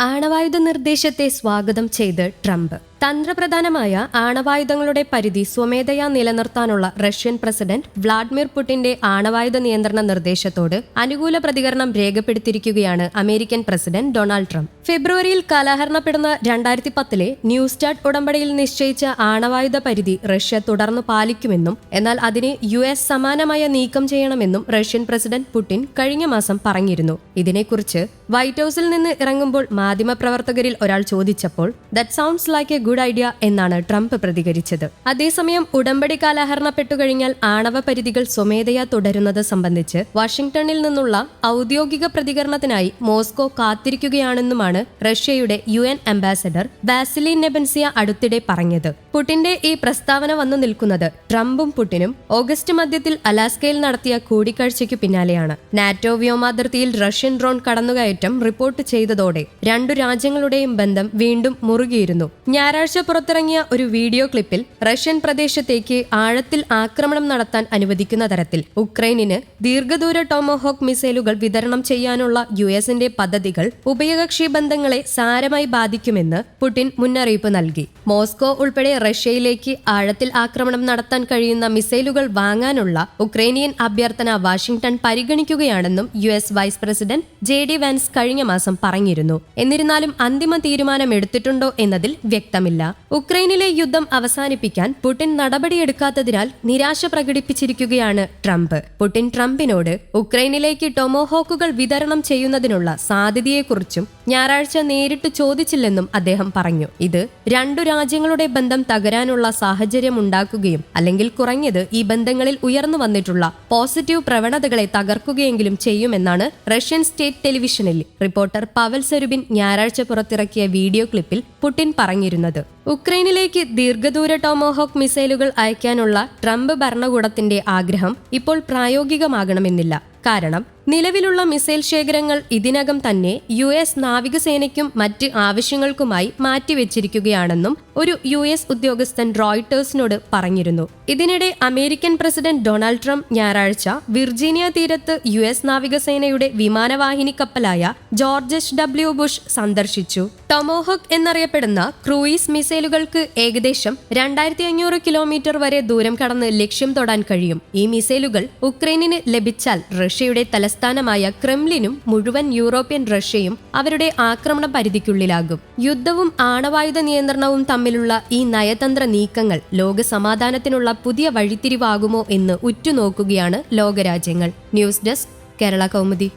ആണവായുധ നിർദ്ദേശത്തെ സ്വാഗതം ചെയ്ത് ട്രംപ്. തന്ത്രപ്രധാനമായ ആണവായുധങ്ങളുടെ പരിധി സ്വമേധയാ നിലനിർത്താനുള്ള റഷ്യൻ പ്രസിഡന്റ് വ്ളാഡിമിർ പുടിന്റെ ആണവായുധ നിയന്ത്രണ നിർദ്ദേശത്തോട് അനുകൂല പ്രതികരണം രേഖപ്പെടുത്തിയിരിക്കുകയാണ് അമേരിക്കൻ പ്രസിഡന്റ് ഡൊണാൾഡ് ട്രംപ്. ഫെബ്രുവരിയിൽ കാലാഹരണപ്പെടുന്ന രണ്ടായിരത്തി പത്തിലെ ന്യൂ സ്റ്റാർട്ട് ഉടമ്പടിയിൽ നിശ്ചയിച്ച ആണവായുധ പരിധി റഷ്യ തുടർന്നു പാലിക്കുമെന്നും എന്നാൽ അതിനെ യു എസ് സമാനമായ നീക്കം ചെയ്യണമെന്നും റഷ്യൻ പ്രസിഡന്റ് പുടിൻ കഴിഞ്ഞ മാസം പറഞ്ഞിരുന്നു. ഇതിനെക്കുറിച്ച് വൈറ്റ് ഹൌസിൽ നിന്ന് ഇറങ്ങുമ്പോൾ മാധ്യമപ്രവർത്തകരിൽ ഒരാൾ ചോദിച്ചപ്പോൾ that sounds like a good idea എന്നാണ് ട്രംപ് പ്രതികരിച്ചത്. അതേസമയം ഉടമ്പടി കാലഹരണപ്പെട്ടു കഴിഞ്ഞാൽ ആണവ പരിധികൾ സ്വമേധയാ തുടരുന്നത് സംബന്ധിച്ച് വാഷിംഗ്ടണിൽ നിന്നുള്ള ഔദ്യോഗിക പ്രതികരണത്തിനായി മോസ്കോ കാത്തിരിക്കുകയാണെന്നുമാണ് റഷ്യയുടെ U N ambassador Vassily Nebenzia അടുത്തിടെ പറഞ്ഞത്. പുടിന്റെ ഈ പ്രസ്താവന വന്നു നിൽക്കുന്നത് ട്രംപും പുടിനും ഓഗസ്റ്റ് മധ്യത്തിൽ അലാസ്കയിൽ നടത്തിയ കൂടിക്കാഴ്ചയ്ക്കു പിന്നാലെയാണ്. നാറ്റോ വ്യോമാതിർത്തിയിൽ റഷ്യൻ ഡ്രോൺ കടന്നുകയറ്റം റിപ്പോർട്ട് ചെയ്തതോടെ രണ്ടു രാജ്യങ്ങളുടെയും ബന്ധം വീണ്ടും മുറുകിയിരുന്നു. ഞായറാഴ്ച പുറത്തിറങ്ങിയ ഒരു വീഡിയോ ക്ലിപ്പിൽ റഷ്യൻ പ്രദേശത്തേക്ക് ആഴത്തിൽ ആക്രമണം നടത്താൻ അനുവദിക്കുന്ന തരത്തിൽ ഉക്രൈനിന് ദീർഘദൂര ടോമോഹോക്ക് മിസൈലുകൾ വിതരണം ചെയ്യാനുള്ള യു എസിന്റെ പദ്ധതികൾ ഉഭയകക്ഷി ബന്ധങ്ങളെ സാരമായി ബാധിക്കുമെന്ന് പുടിൻ മുന്നറിയിപ്പ് നൽകി. മോസ്കോ ഉൾപ്പെടെ റഷ്യയിലേക്ക് ആഴത്തിൽ ആക്രമണം നടത്താൻ കഴിയുന്ന മിസൈലുകൾ വാങ്ങാനുള്ള ഉക്രൈനിയൻ അഭ്യർത്ഥന Washington പരിഗണിക്കുകയാണെന്നും U S vice president J D Vance കഴിഞ്ഞ മാസം പറഞ്ഞിരുന്നു. എന്നിരുന്നാലും അന്തിമ തീരുമാനം എടുത്തിട്ടുണ്ടോ എന്നതിൽ വ്യക്തമില്ല ഉക്രൈനിലെ യുദ്ധം അവസാനിപ്പിക്കാൻ പുടിൻ നടപടിയെടുക്കാത്തതിനാൽ നിരാശ പ്രകടിപ്പിച്ചിരിക്കുകയാണ് ട്രംപ്. പുടിൻ ട്രംപിനോട് ഉക്രൈനിലേക്ക് ടൊമോഹോക്കുകൾ വിതരണം ചെയ്യുന്നതിനുള്ള സാധ്യതയെക്കുറിച്ചും ഞായറാഴ്ച നേരിട്ട് ചോദിച്ചില്ലെന്നും അദ്ദേഹം പറഞ്ഞു. ഇത് രണ്ടു രാജ്യങ്ങളുടെ ബന്ധം തകരാനുള്ള സാഹചര്യം ഉണ്ടാക്കുകയും അല്ലെങ്കിൽ കുറഞ്ഞത് ഈ ബന്ധങ്ങളിൽ ഉയർന്നു വന്നിട്ടുള്ള പോസിറ്റീവ് പ്രവണതകളെ തകർക്കുകയെങ്കിലും ചെയ്യുമെന്നാണ് റഷ്യൻ സ്റ്റേറ്റ് ടെലിവിഷനിൽ റിപ്പോർട്ടർ പവൽ സെരുബിൻ ഞായറാഴ്ച പുറത്തിറക്കിയ വീഡിയോ ക്ലിപ്പിൽ പുടിൻ പറഞ്ഞിരുന്നത്. ഉക്രൈനിലേക്ക് ദീർഘദൂര ടോമോഹോക്ക് മിസൈലുകൾ അയക്കാനുള്ള ട്രംപ് ഭരണകൂടത്തിന്റെ ആഗ്രഹം ഇപ്പോൾ പ്രായോഗികമാകണമെന്നില്ല. കാരണം നിലവിലുള്ള മിസൈൽ ശേഖരങ്ങൾ ഇതിനകം തന്നെ യു എസ് നാവികസേനയ്ക്കും മറ്റ് ആവശ്യങ്ങൾക്കുമായി മാറ്റിവെച്ചിരിക്കുകയാണെന്നും ഒരു യു എസ് ഉദ്യോഗസ്ഥൻ റോയിട്ടേഴ്സിനോട് പറഞ്ഞിരുന്നു. ഇതിനിടെ അമേരിക്കൻ പ്രസിഡന്റ് ഡൊണാൾഡ് ട്രംപ് ഞായറാഴ്ച വിർജീനിയ തീരത്ത് യു എസ് നാവികസേനയുടെ വിമാനവാഹിനി കപ്പലായ ജോർജ് എച്ച്. ഡബ്ല്യു. ബുഷ് സന്ദർശിച്ചു. ടൊമോഹോക്ക് എന്നറിയപ്പെടുന്ന ക്രൂയിസ് മിസൈലുകൾക്ക് ഏകദേശം രണ്ടായിരത്തി അഞ്ഞൂറ് കിലോമീറ്റർ വരെ ദൂരം കടന്ന് ലക്ഷ്യം തൊടാൻ കഴിയും. ഈ മിസൈലുകൾ ഉക്രൈനിന് ലഭിച്ചാൽ റഷ്യയുടെ തലസ്ഥാനമായ ക്രെംലിനും മുഴുവൻ യൂറോപ്യൻ റഷ്യയും അവരുടെ ആക്രമണ പരിധിക്കുള്ളിലാകും. യുദ്ധവും ആണവായുധ നിയന്ത്രണവും തമ്മിലുള്ള ഈ നയതന്ത്ര നീക്കങ്ങൾ ലോക സമാധാനത്തിനുള്ള പുതിയ വഴിത്തിരിവാകുമോ എന്ന് ഉറ്റുനോക്കുകയാണ് ലോകരാജ്യങ്ങൾ. News desk Kerala Kaumudi.